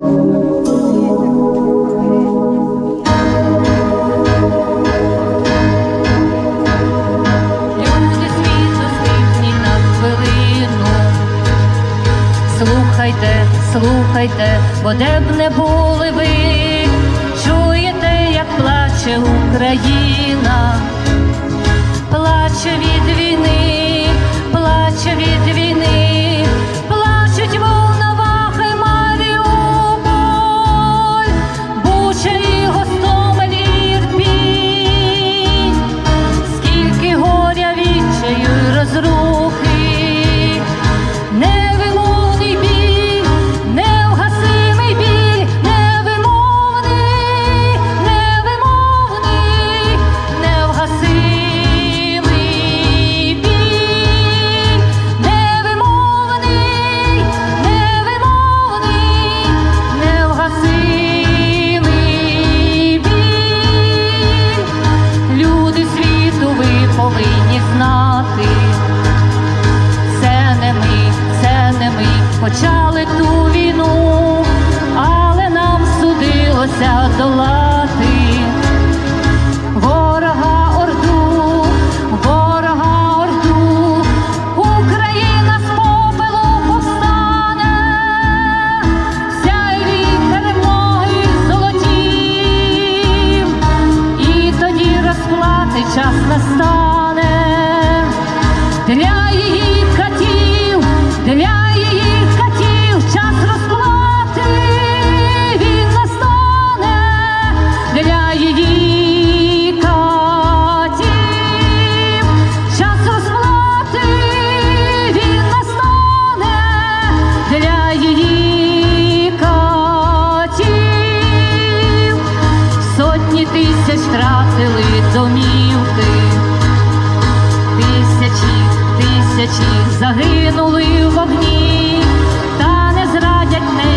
Слухайте, слухайте, бо де б не були ви, чуєте, як плаче Україна, плаче. почали ту війну, але нам судилося долати ворога орду, ворога орду, Україна з попелу повстане, сяйві перемоги золотів, і тоді розплати час настане. горіли в огні, та не зрадять не.